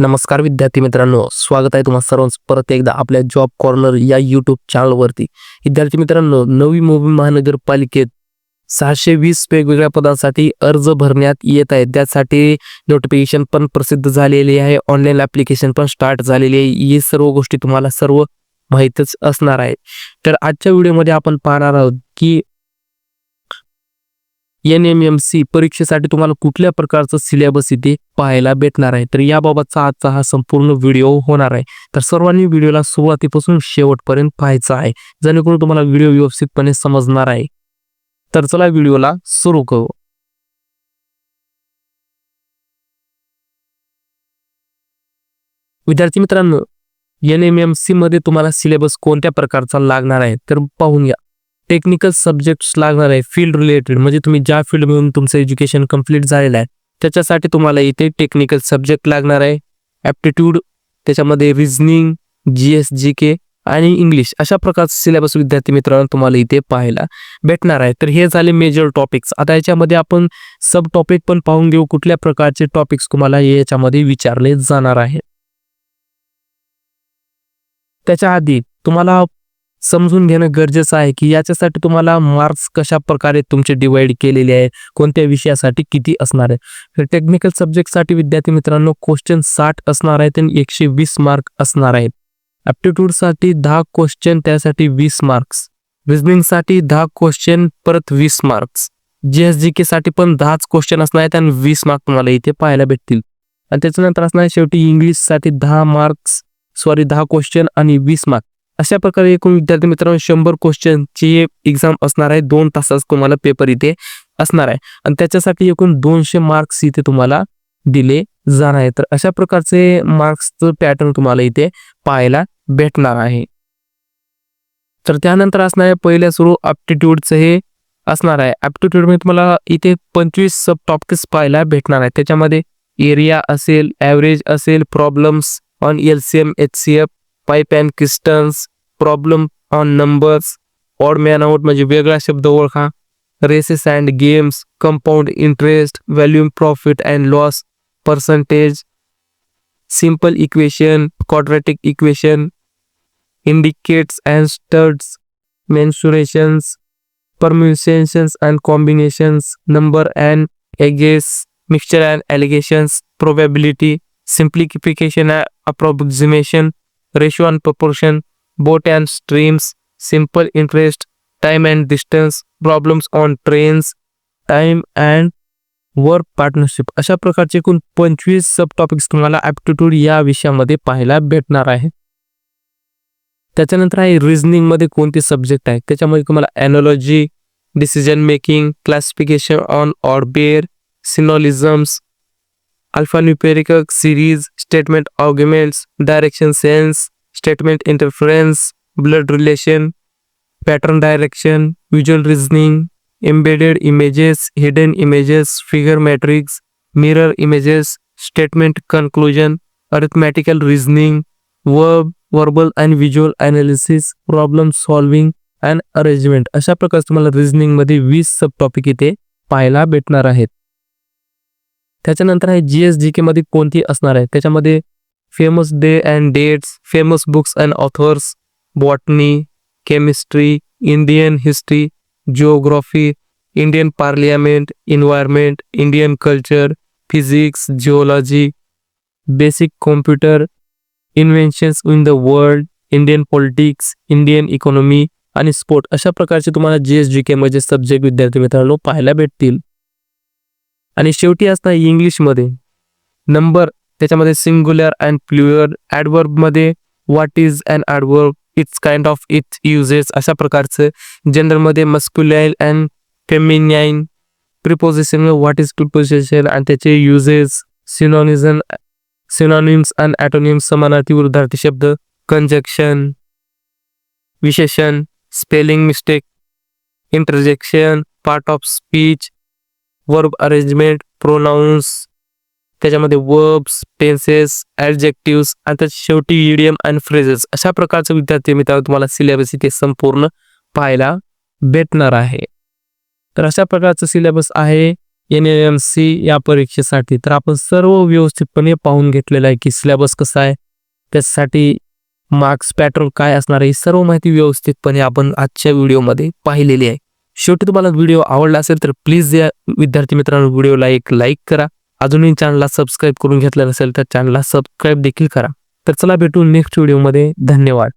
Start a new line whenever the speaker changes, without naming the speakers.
नमस्कार विद्यार्थी मित्रांनो स्वागत आहे तुम्हाला सर्वांचं परत एकदा आपल्या जॉब कॉर्नर या यूट्यूब चॅनलवरती विद्यार्थी मित्रांनो नवी मुंबई महानगरपालिकेत सहाशे वीस वेगवेगळ्या पदांसाठी अर्ज भरण्यात येत आहे त्यासाठी नोटिफिकेशन पण प्रसिद्ध झालेली आहे. ऑनलाईन ॲप्लिकेशन पण स्टार्ट झालेली आहे. ही सर्व गोष्टी तुम्हाला सर्व माहीतच असणार आहे तर आजच्या व्हिडिओमध्ये आपण पाहणार आहोत की एन एम एम सी परीक्षेसाठी तुम्हाला कुठल्या प्रकारचं सिलेबस इथे पाहायला भेटणार आहे? तर याबाबतचा आजचा हा संपूर्ण व्हिडिओ होणार आहे. तर सर्वांनी व्हिडिओला सुरुवातीपासून शेवटपर्यंत पाहायचा आहे. जेणेकरून तुम्हाला व्हिडिओ व्यवस्थितपणे समजणार आहे. तर चला व्हिडिओला सुरू करू. विद्यार्थी मित्रांनो एन एम एम सी मध्ये तुम्हाला सिलेबस कोणत्या प्रकारचा लागणार आहे? तर पाहून घ्या. टेक्निकल सब्जेक्ट्स लागणार आहे फील्ड रिलेटेड म्हणजे तुम्ही ज्या फील्डमधून तुमचं एज्युकेशन कंप्लीट झालेलं आहे त्याच्यासाठी तुम्हाला इथे टेक्निकल सब्जेक्ट लागणार आहे. ॲप्टिट्यूड त्याच्यामध्ये रिझनिंग जी एस जी के आणि इंग्लिश अशा प्रकारचं सिलेबस विद्यार्थी मित्रांनो तुम्हाला इथे पाहायला भेटणार आहे. तर हे झाले मेजर टॉपिक्स आता याच्यामध्ये आपण सब टॉपिक पण पाहून घेऊ कुठल्या प्रकारचे टॉपिक्स तुम्हाला याच्यामध्ये विचारले जाणार आहे. त्याच्या आधी तुम्हाला समजून घेणं गरजेचं आहे की याच्यासाठी तुम्हाला मार्क्स कशा प्रकारे तुमचे डिवाइड केलेले आहे कोणत्या विषयासाठी किती असणार आहे तर टेक्निकल सब्जेक्टसाठी विद्यार्थी मित्रांनो क्वेश्चन साठ असणार आहेत आणि एकशे वीस मार्क असणार आहेत. ॲप्टिट्यूडसाठी दहा क्वेश्चन त्यासाठी वीस मार्क्स रिजनिंगसाठी दहा क्वेश्चन परत वीस मार्क्स जी एस जी केसाठी पण दहाच क्वेश्चन असणार आहेत आणि वीस मार्क तुम्हाला इथे पाहायला भेटतील. आणि त्याच्यानंतर असणार आहे शेवटी इंग्लिशसाठी दहा मार्क्स सॉरी दहा क्वेश्चन आणि वीस मार्क्स अशा प्रकारे एकूण विद्यार्थी मित्रांनो शंभर क्वेश्चनची एक्झाम असणार आहे. दोन तासाच तुम्हाला पेपर इथे असणार आहे. आणि त्याच्यासाठी एकूण दोनशे मार्क्स इथे तुम्हाला दिले जाणार आहे तर अशा प्रकारचे मार्क्सचं पॅटर्न तुम्हाला इथे पाहायला भेटणार आहे. तर त्यानंतर असणार आहे पहिल्या सुरू ॲप्टिट्यूडचं हे असणार आहे. ॲप्टिट्यूडमध्ये तुम्हाला इथे पंचवीस सब टॉपिक्स पाहायला भेटणार आहे त्याच्यामध्ये एरिया असेल ॲव्हरेज असेल problems on L C M H C F pipe and cisterns problem on numbers odd man out म्हणजे वेगळा शब्द ओळखा races and games compound interest volume profit and loss percentage simple equation quadratic equation indicates and studs mensurations permutations and combinations number and edges mixture and allegations probability simplification and approximation ratio and proportion boat and streams, simple interest, time and distance, problems on trains, time and work partnership अशा प्रकारचे एकूण पंचवीस सब topics तुम्हाला aptitude या विषयामध्ये पाहायला भेटणार आहे. त्याच्यानंतर आहे रिझनिंगमध्ये कोणते सब्जेक्ट आहेत त्याच्यामध्ये तुम्हाला analogy decision making classification on odd pair symbolisms alphanumerical series statement arguments direction sense statement interference blood relation pattern direction visual reasoning embedded images hidden images figure matrix mirror images statement conclusion arithmetical reasoning verb verbal and visual analysis problem solving and arrangement. अशा प्रकारचे तुम्हाला रिझनिंगमध्ये वीस सब topic इथे पाहायला भेटणार आहेत. त्याच्यानंतर आहे जी एस जी केमध्ये कोणती असणार आहे? त्याच्यामध्ये famous day and dates famous books and authors botany chemistry Indian history geography Indian parliament environment Indian culture physics geology basic computer inventions in the world Indian politics Indian economy आणि sport अशा प्रकारचे तुम्हाला G S G के मध्ये subject विद्यार्थी मित्रांनो पाहायला भेटतील. आणि शेवटी असता इंग्लिशमध्ये नंबर त्याच्यामध्ये singular and plural ॲडवर्बमध्ये what is and adverb it's kind of it's uses अशा प्रकारचं जनरलमध्ये masculine and feminine preposition what is preposition आणि त्याचे uses synonyms synonyms and antonyms समानार्थी विरुद्धार्थी शब्द कंजक्शन विशेषण spelling mistake interjection part of speech verb arrangement pronouns त्याच्यामध्ये verbs tenses adjectives आणि त्याच्या शेवटी इडियम अँड फ्रेजेस अशा प्रकारचं विद्यार्थी मित्रांनो तुम्हाला सिलेबस इथे संपूर्ण पाहायला भेटणार आहे. तर अशा प्रकारचं सिलेबस आहे एन एम सी या परीक्षेसाठी. तर आपण सर्व व्यवस्थितपणे पाहून घेतलेलं आहे की सिलेबस कसा आहे त्यासाठी मार्क्स पॅटर्न काय असणार आहे ही सर्व माहिती व्यवस्थितपणे आपण आजच्या व्हिडिओमध्ये पाहिलेली आहे. शेवटी तुम्हाला व्हिडिओ आवडला असेल तर प्लीज या विद्यार्थी मित्रांनो व्हिडिओला एक लाईक करा. अजूनही चॅनलला सबस्क्राईब करून घेतलं नसेल तर चॅनलला सबस्क्राईब देखील करा. तर चला भेटू नेक्स्ट व्हिडिओमध्ये धन्यवाद.